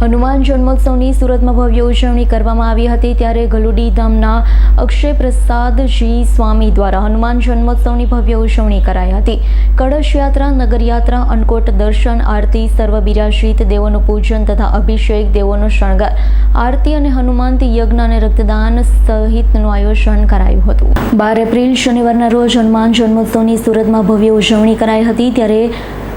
હનુમાન જન્મોત્સવની સુરતમાં ભવ્ય ઉજવણી કરવામાં આવી હતી ત્યારે ગલુડી ધામના અક્ષય પ્રસાદજી સ્વામી દ્વારા હનુમાન જન્મોત્સવની ભવ્ય ઉજવણી કરાઈ હતી. કળશ યાત્રા નગરયાત્રા અન્નકોટ દર્શન, આરતી, સર્વબિરાજીત દેવોનું પૂજન તથા અભિષેક, દેવોનો શણગાર, આરતી અને હનુમાનથી યજ્ઞ અને રક્તદાન સહિતનું આયોજન કરાયું હતું. બાર એપ્રિલ શનિવારના રોજ હનુમાન જન્મોત્સવની સુરતમાં ભવ્ય ઉજવણી કરાઈ હતી ત્યારે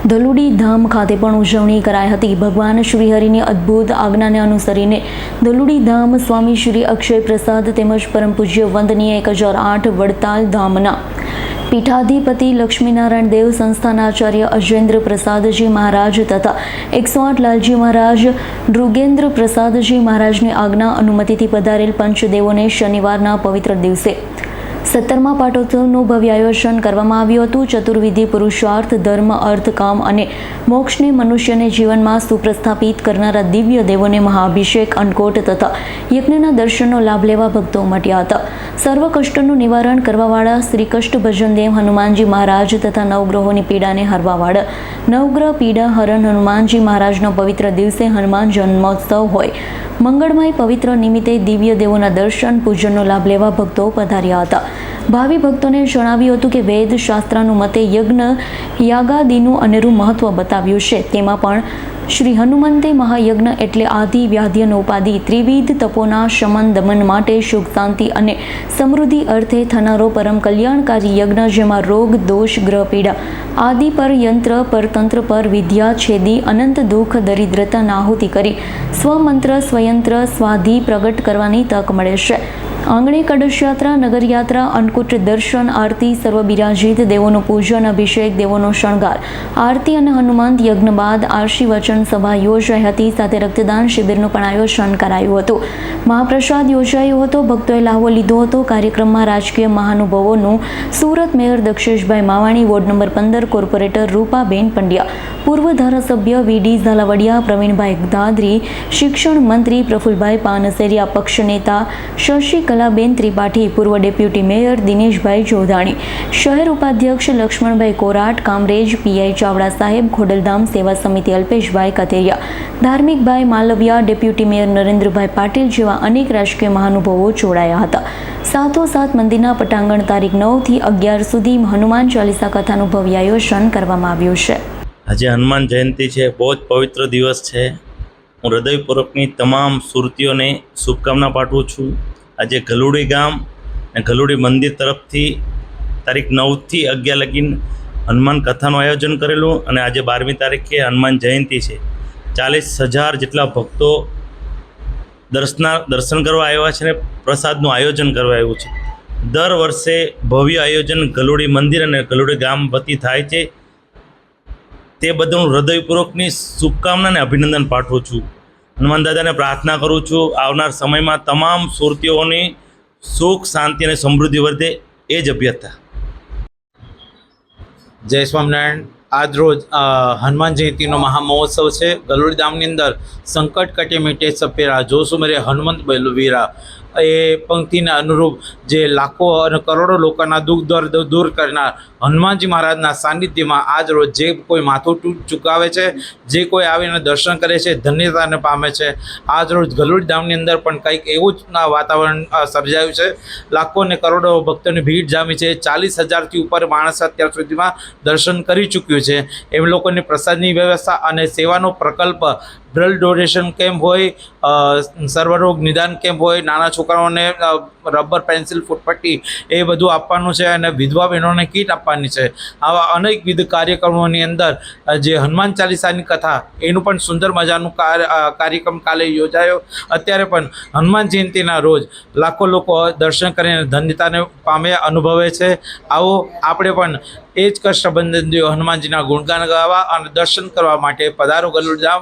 ધલુડી ધામ ખાતે પણ ઉજવણી કરાઈ હતી. ભગવાન શ્રીહરિની અદ્ભુત આજ્ઞાને અનુસરીને ધલુડી ધામ સ્વામી શ્રી અક્ષય પ્રસાદ તેમજ પરમ પૂજ્ય વંદનીય એક હજાર આઠ વડતાલ ધામના પીઠાધિપતિ લક્ષ્મીનારાયણ દેવ, સંસ્થાના આચાર્ય અજેન્દ્ર પ્રસાદજી મહારાજ તથા એકસો આઠ લાલજી મહારાજ નૃગેન્દ્ર પ્રસાદજી મહારાજની આજ્ઞા અનુમતિથી પધારેલ પંચદેવોને શનિવારના પવિત્ર દિવસે સત્તરમા પાટોત્સવનું ભવ્ય આયોજન કરવામાં આવ્યું હતું. ચતુર્વિધિ, પુરુષાર્થ, ધર્મ, અર્થ, કામ અને મોક્ષને મનુષ્યને જીવનમાં સુપ્રસ્થાપિત કરનારા દિવ્ય દેવોને મહાઅભિષેક અન્નકોટ તથા યજ્ઞના દર્શનનો લાભ લેવા ભક્તો ઉમટ્યા હતા. સર્વ કષ્ટનું નિવારણ કરવાવાળા શ્રી કષ્ટ ભજન દેવ હનુમાનજી મહારાજ તથા નવગ્રહોની પીડાને હરવાવાળા નવગ્રહ પીડા હરણ હનુમાનજી મહારાજનો પવિત્ર દિવસે હનુમાન જન્મોત્સવ હોય. મંગળમય પવિત્ર નિમિત્તે દિવ્ય દેવોના દર્શન, પૂજનનો લાભ લેવા ભક્તો પધાર્યા હતા. ભાવિ ભક્તોને જણાવ્યું હતું કે વેદ શાસ્ત્રનું મતે યજ્ઞ યાગાદીનું અનેરું મહત્વ બતાવ્યું છે. તેમાં પણ શ્રી હનુમંતે મહાયજ્ઞ એટલે આદિ વ્યાધ્યનો ઉપાધિ ત્રિવિધ તપોના શમન દમન માટે સુખ શાંતિ અને સમૃદ્ધિ અર્થે થનારો પરમ કલ્યાણકારી યજ્ઞ જેમાં રોગ, દોષ, ગ્રહ, પીડા આદિ પર યંત્ર, પર તંત્ર, પર વિદ્યા, છેદી, અનંત દુઃખ, દરિદ્રતા, નાહુતિ કરી સ્વમંત્ર, સ્વયંત્ર, સ્વાધિ પ્રગટ કરવાની તક મળે છે. આંગણે કળશયાત્રા નગરયાત્રા, અન્નકૂટ દર્શન, આરતી સર્વ બિરાજિત દેવોનું પૂજન, અભિષેક, દેવોનો શણગાર. આરતી અને હનુમંત યજ્ઞ બાદ આરશી વચન સભા યોજાઈ હતી. સાથે રક્તદાન શિબિરનું પણ આયોજન કરાયું હતું. મહાપ્રસાદ યોજાયો હતો. ભક્તોએ લાહવો લીધો હતો. કાર્યક્રમમાં રાજકીય મહાનુભાવોનું Surat mayor Daksheshbhai Mavani, ward number પંદર, કોર્પોરેટર રૂપાબેન પંડ્યા, પૂર્વ ધારાસભ્ય વીડી ઝાલાવડિયા, પ્રવીણભાઈ દાદરી શિક્ષણ મંત્રી પ્રફુલભાઈ પાનસેરિયા, પક્ષ નેતા શશિકલાબેન ત્રિપાઠી, પૂર્વ ડેપ્યુટી મેયર દિનેશભાઈ જોધાણી, શહેર ઉપાધ્યક્ષ લક્ષ્મણભાઈ કોરાટ, કામરેજ પીઆઈ ચાવડા સાહેબ, ખોડલધામ સેવા સમિતિ અલ્પેશભાઈ કથેરિયા, ધાર્મિકભાઈ માલવિયા, ડેપ્યુટી મેયર નરેન્દ્રભાઈ પાટીલ જેવા અનેક રાજકીય મહાનુભાવો જોડાયા હતા. સાથોસાથ મંદિરના પટાંગણ તારીખ નવથી અગિયાર સુધી હનુમાન ચાલીસા કથાનું ભવ્ય આયોજન કરવામાં આવ્યું છે. આજે હનુમાન જયંતિ છે, બહુ જ પવિત્ર દિવસ છે. હું હૃદયપૂર્વકની તમામ સુરતીઓને શુભકામના પાઠવું છું. આજે ગલુડી ગામ અને ગલુડી મંદિર તરફથી તારીખ નવથી અગિયાર લગીન હનુમાન કથાનું આયોજન કરેલું અને આજે બારમી તારીખે હનુમાન જયંતિ છે. ચાલીસ હજાર જેટલા ભક્તો દર્શના, દર્શન કરવા આવ્યા છે અને પ્રસાદનું આયોજન કરવા આવ્યું છે. દર વર્ષે ભવ્ય આયોજન ગલુડી મંદિર અને ગલુડી ગામ વતી થાય છે. તે બદલ હું હૃદયપૂર્વકની શુભકામના અને અભિનંદન પાઠવું છું. હનુમાન દાદાને પ્રાર્થના કરું છું, આવનાર સમયમાં તમામ સુરતીઓની સુખ, શાંતિ અને સમૃદ્ધિ વર્ધે એ જ અભ્યર્થના. જય સ્વામિનારાયણ. આજ રોજ હનુમાન જયંતિનો મહામહોત્સવ છે. ગલોડીધામની અંદર સંકટ કટે મીટે સપેરા જો મરે હનુમંત બલવીરા. એ પંક્તિને અનુરૂપ જે લાખો અને કરોડો લોકોના દુઃખ દર્દ દૂર કરનાર હનુમાનજી મહારાજના સાનિધ્યમાં આજ રોજ જે કોઈ માથું ચૂકાવે છે, જે કોઈ આવીને દર્શન કરે છે, ધન્યતાને પામે છે, આજ રોજ ગલુડી ધામની અંદર પણ કંઈક એવું જ વાતાવરણ સર્જાયું છે. લાખો અને કરોડો ભક્તોની ભીડ જામી છે. ચાલીસ હજારથી ઉપર માણસ અત્યાર સુધીમાં દર્શન કરી ચૂક્યું છે. એમ લોકોની પ્રસાદની વ્યવસ્થા અને સેવાનો પ્રકલ્પ બ્લડ ડોનેશન કેમ્પ હોય સર્વરોગ નિદાન કેમ્પ હોય, નાના છોકરાઓને રબર પેન્સિલ ફૂટપટ્ટી એ બધું આપવાનું છે અને વિધવા બહેનોને કીટ આપવાની છે. આવા અનેકવિધ કાર્યક્રમોની અંદર જે હનુમાન ચાલીસાની કથા, એનું પણ સુંદર મજાનું કાર્ય કાર્યક્રમ કાલે યોજાયો. અત્યારે પણ હનુમાન જયંતિના રોજ લાખો લોકો દર્શન કરીને ધન્યતાને પામે અનુભવે છે. આવો આપણે પણ એ જ કષ્ટબંધન હનુમાનજીના ગુણગાન ગાવા અને દર્શન કરવા માટે પધારો ગલુડધામ